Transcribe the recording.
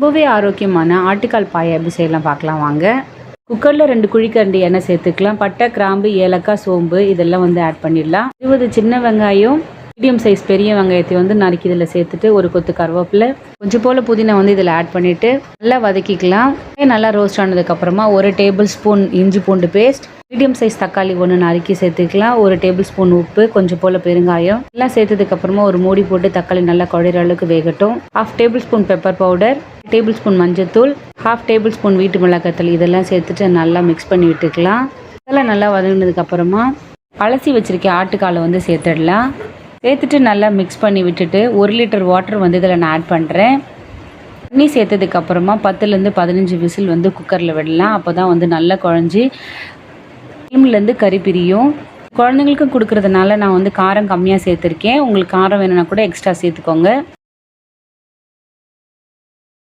ரொம்பவே ஆரோக்கியமான ஆட்டுக்கால் பாயை எப்படி செய்யலாம் பார்க்கலாம் வாங்க. குக்கரில் ரெண்டு குழிக்கரண்டி எண்ணெய் சேர்த்துக்கலாம். பட்டை கிராம்பு ஏலக்காய் சோம்பு இதெல்லாம் வந்து ஆட் பண்ணிடலாம். இருபது சின்ன வெங்காயம் மீடியம் சைஸ் பெரிய வெங்காயத்தை வந்து நறுக்கி இதில் சேர்த்துட்டு ஒரு கொத்து கருவேப்பிலை கொஞ்சம் போல் புதினா வந்து இதில் ஆட் பண்ணிவிட்டு நல்லா வதக்கிக்கலாம். நல்லா ரோஸ்ட் ஆனதுக்கப்புறமா ஒரு டேபிள் ஸ்பூன் இஞ்சி பூண்டு பேஸ்ட் மீடியம் சைஸ் தக்காளி ஒன்று நறுக்கி சேர்த்துக்கலாம். ஒரு டேபிள் ஸ்பூன் உப்பு கொஞ்சம் போல் பெருங்காயம். எல்லாம் சேர்த்ததுக்கப்புறமா ஒரு மூடி போட்டு தக்காளி நல்லா குழையிற அளவுக்கு வேகட்டும். Half tablespoon pepper powder tablespoon மஞ்சத்தூள் ஹாஃப் டேபிள் ஸ்பூன் வீட்டு மிளகாத்தூள் இதெல்லாம் சேர்த்துட்டு நல்லா மிக்ஸ் பண்ணி விட்டுக்கலாம். இதெல்லாம் நல்லா வதங்கினதுக்கப்புறமா அலசி வச்சிருக்க ஆட்டுக்காலை வந்து சேர்த்துடலாம். சேர்த்துட்டு நல்லா மிக்ஸ் பண்ணி விட்டுட்டு ஒரு லிட்டர் வாட்டர் வந்து இதில் நான் ஆட் பண்ணுறேன் தண்ணி சேர்த்ததுக்கப்புறமா பத்துலேருந்து பதினஞ்சு விசில் வந்து குக்கரில் விடலாம். அப்போ தான் வந்து நல்லா குழஞ்சி ஸ்டீம்லேருந்து கறி பிரியும். குழந்தைங்களுக்கும் கொடுக்கறதுனால நான் வந்து காரம் கம்மியாக சேர்த்துருக்கேன். உங்களுக்கு காரம் வேணும்னா கூட எக்ஸ்ட்ரா சேர்த்துக்கோங்க.